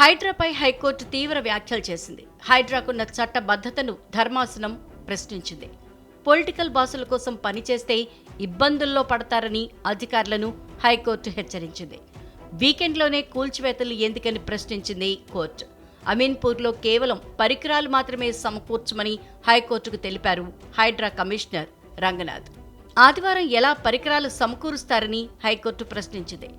హైడ్రాపై high court తీవ్ర వ్యాఖ్యలు చేసింది. హైడ్రాకున్న చట్టబద్ధతను ధర్మాసనం ప్రశ్నించింది. పొలిటికల్ బాసుల కోసం పనిచేస్తే ఇబ్బందుల్లో పడతారని అధికారులను హైకోర్టు హెచ్చరించింది. వీకెండ్లోనే కూల్చివేతలు ఎందుకని ప్రశ్నించింది కోర్టు. అమీన్పూర్లో కేవలం పరికరాలు మాత్రమే సమకూర్చమని హైకోర్టుకు తెలిపారు హైడ్రా కమిషనర్ రంగనాథ్. ఆదివారం ఎలా పరికరాలు సమకూరుస్తారని హైకోర్టు ప్రశ్నించింది.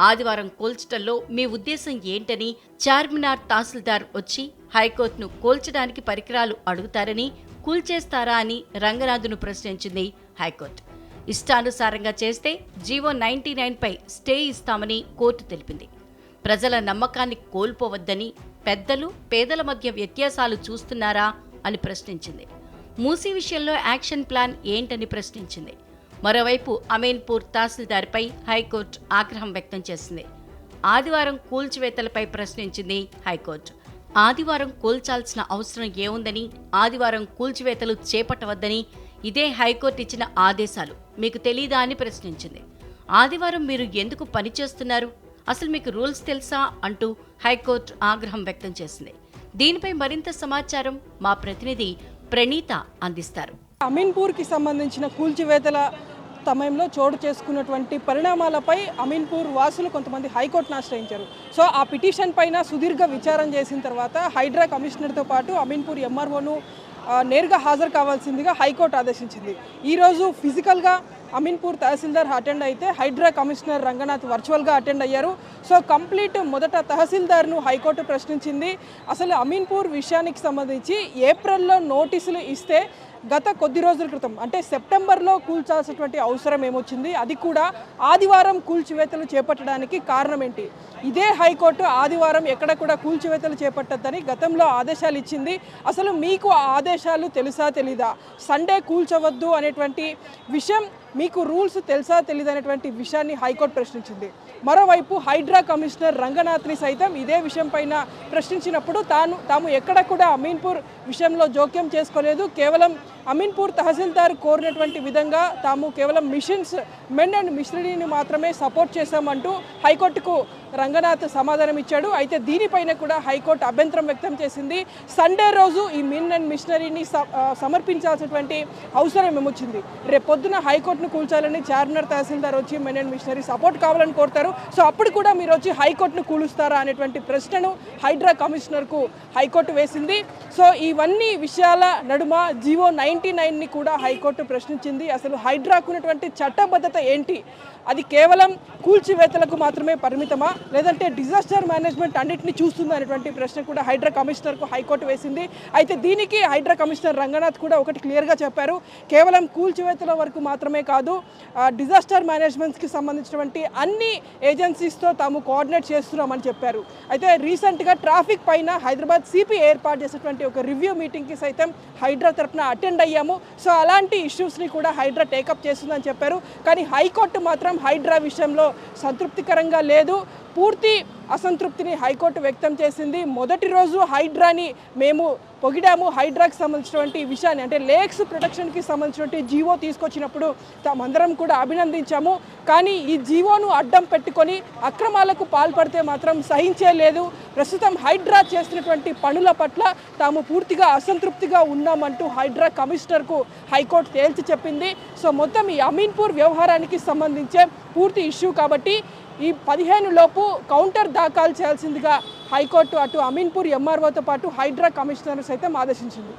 ఆదివారం కూల్చడంలో మీ ఉద్దేశం ఏంటని చార్మినార్ తహసీల్దార్ వచ్చి హైకోర్టును కూల్చడానికి పరికరాలు అడుగుతారని కూల్చేస్తారా అని రంగనాథ్ను ప్రశ్నించింది హైకోర్టు. ఇష్టానుసారంగా చేస్తే జీవో నైన్టీ నైన్పై స్టే ఇస్తామని కోర్టు తెలిపింది. ప్రజల నమ్మకాన్ని కోల్పోవద్దని పెద్దలు పేదల మధ్య వ్యత్యాసాలు చూస్తున్నారా అని ప్రశ్నించింది. మూసీ విషయంలో యాక్షన్ ప్లాన్ ఏంటని ప్రశ్నించింది. మరోవైపు అమీన్పూర్ తహసీల్దార్పై హైకోర్టు ఆగ్రహం వ్యక్తం చేసింది. ఆదివారం కూల్చివేతలపై ప్రశ్నించింది హైకోర్టు. ఆదివారం కూల్చాల్సిన అవసరం ఏముందని ఆదివారం కూల్చివేతలు చేపట్టవద్దని ఇదే హైకోర్టు ఇచ్చిన ఆదేశాలు మీకు తెలీదా అని ప్రశ్నించింది. ఆదివారం మీరు ఎందుకు పనిచేస్తున్నారు అసలు మీకు రూల్స్ తెలుసా? అంటూ హైకోర్టు ఆగ్రహం వ్యక్తం చేసింది. దీనిపై మరింత సమాచారం మా ప్రతినిధి ప్రణీత అందిస్తారు. అమీన్పూర్కి సంబంధించిన కూల్చివేతల సమయంలో చోటు చేసుకున్నటువంటి పరిణామాలపై అమీన్పూర్ వాసులు కొంతమంది హైకోర్టును ఆశ్రయించారు. సో ఆ పిటిషన్ పైన సుదీర్ఘ విచారం చేసిన తర్వాత హైడ్రా కమిషనర్తో పాటు అమీన్పూర్ ఎంఆర్ఓను నేరుగా హాజరు కావాల్సిందిగా హైకోర్టు ఆదేశించింది. ఈరోజు ఫిజికల్గా అమీన్పూర్ తహసీల్దార్ అటెండ్ అయితే హైడ్రా కమిషనర్ రంగనాథ్ వర్చువల్గా అటెండ్ అయ్యారు. సో కంప్లీట్ మొదట తహసీల్దార్ను హైకోర్టు ప్రశ్నించింది. అసలు అమీన్పూర్ విషయానికి సంబంధించి ఏప్రిల్లో నోటీసులు ఇస్తే గత కొద్ది రోజుల క్రితం అంటే సెప్టెంబర్లో కూల్చాల్సినటువంటి అవసరం ఏమొచ్చింది? అది కూడా ఆదివారం కూల్చివేతలు చేపట్టడానికి కారణం ఏంటి? ఇదే హైకోర్టు ఆదివారం ఎక్కడ కూడా కూల్చివేతలు చేపట్టద్దని గతంలో ఆదేశాలు ఇచ్చింది. అసలు మీకు ఆ ఆదేశాలు తెలుసా తెలీదా? సండే కూల్చవద్దు అనేటువంటి విషయం మీకు రూల్స్ తెలుసా తెలీదా అనేటువంటి విషయాన్ని హైకోర్టు ప్రశ్నించింది. మరోవైపు హైడ్రా కమిషనర్ రంగనాథ్ని సైతం ఇదే విషయం పైన ప్రశ్నించినప్పుడు తాను తాము ఎక్కడ కూడా అమీన్పూర్ విషయంలో జోక్యం చేసుకోలేదు. కేవలం అమీన్పూర్ తహసీల్దార్ కోరినటువంటి విధంగా తాము కేవలం మిషన్స్ మెన్ అండ్ మిషనరీని మాత్రమే సపోర్ట్ చేశామంటూ హైకోర్టుకు రంగనాథ్ సమాధానం ఇచ్చాడు. అయితే దీనిపైన కూడా హైకోర్టు అభ్యంతరం వ్యక్తం చేసింది. సండే రోజు ఈ మిన్ అండ్ మిషనరీని స- సమర్పించాల్సినటువంటి అవసరం ఏమొచ్చింది? రేపు పొద్దున హైకోర్టును కూల్చాలని చార్మినార్ తహసీల్దార్ వచ్చి మిన్ అండ్ మిషనరీ సపోర్ట్ కావాలని కోరుతారు. సో అప్పుడు కూడా మీరు వచ్చి హైకోర్టును కూలుస్తారా అనేటువంటి ప్రశ్నను హైడ్రా కమిషనర్కు హైకోర్టు వేసింది. సో ఇవన్నీ విషయాల నడుమ జీవో నైంటీ నైన్ని కూడా హైకోర్టు ప్రశ్నించింది. అసలు హైడ్రాకు ఉన్నటువంటి చట్టబద్ధత ఏంటి? అది కేవలం కూల్చివేతలకు మాత్రమే పరిమితమా? లేదంటే డిజాస్టర్ మేనేజ్మెంట్ అన్నింటినీ చూస్తుందా అనేటువంటి ప్రశ్న కూడా హైడ్రా కమిషనర్కు హైకోర్టు వేసింది. అయితే దీనికి హైడ్రా కమిషనర్ రంగనాథ్ కూడా ఒకటి క్లియర్గా చెప్పారు. కేవలం కూల్చివేతల వరకు మాత్రమే కాదు డిజాస్టర్ మేనేజ్మెంట్స్కి సంబంధించినటువంటి అన్ని ఏజెన్సీస్తో తాము కోఆర్డినేట్ చేస్తున్నామని చెప్పారు. అయితే రీసెంట్గా ట్రాఫిక్ పైన హైదరాబాద్ సిపి ఏర్పాటు చేసినటువంటి ఒక రివ్యూ మీటింగ్కి సైతం హైడ్రా తరపున అటెండ్ అయ్యాము. సో అలాంటి ఇష్యూస్ని కూడా హైడ్రా టేకప్ చేస్తుందని చెప్పారు. కానీ హైకోర్టు మాత్రం హైడ్రా విషయంలో సంతృప్తికరంగా లేదు. పూర్తి అసంతృప్తిని హైకోర్టు వ్యక్తం చేసింది. మొదటి రోజు హైడ్రాని మేము పొగిడాము. హైడ్రాకి సంబంధించినటువంటి విషయాన్ని అంటే లేక్స్ ప్రొటెక్షన్కి సంబంధించినటువంటి జీవో తీసుకొచ్చినప్పుడు తామందరం కూడా అభినందించాము. కానీ ఈ జీవోను అడ్డం పెట్టుకొని అక్రమాలకు పాల్పడితే మాత్రం సహించేలేదు ప్రస్తుతం హైడ్రా చేసినటువంటి పనుల పట్ల తాము పూర్తిగా అసంతృప్తిగా ఉన్నామంటూ హైడ్రా కమిషనర్కు హైకోర్టు తేల్చి చెప్పింది. సో మొత్తం ఈ అమీన్పూర్ వ్యవహారానికి సంబంధించే పూర్తి ఇష్యూ కాబట్టి ఈ పదిహేను లోపు కౌంటర్ దాఖలు చేయాల్సిందిగా హైకోర్టు అటు అమీన్పూర్ ఎంఆర్ఓతో పాటు హైడ్రా కమిషనర్ సైతం ఆదేశించింది.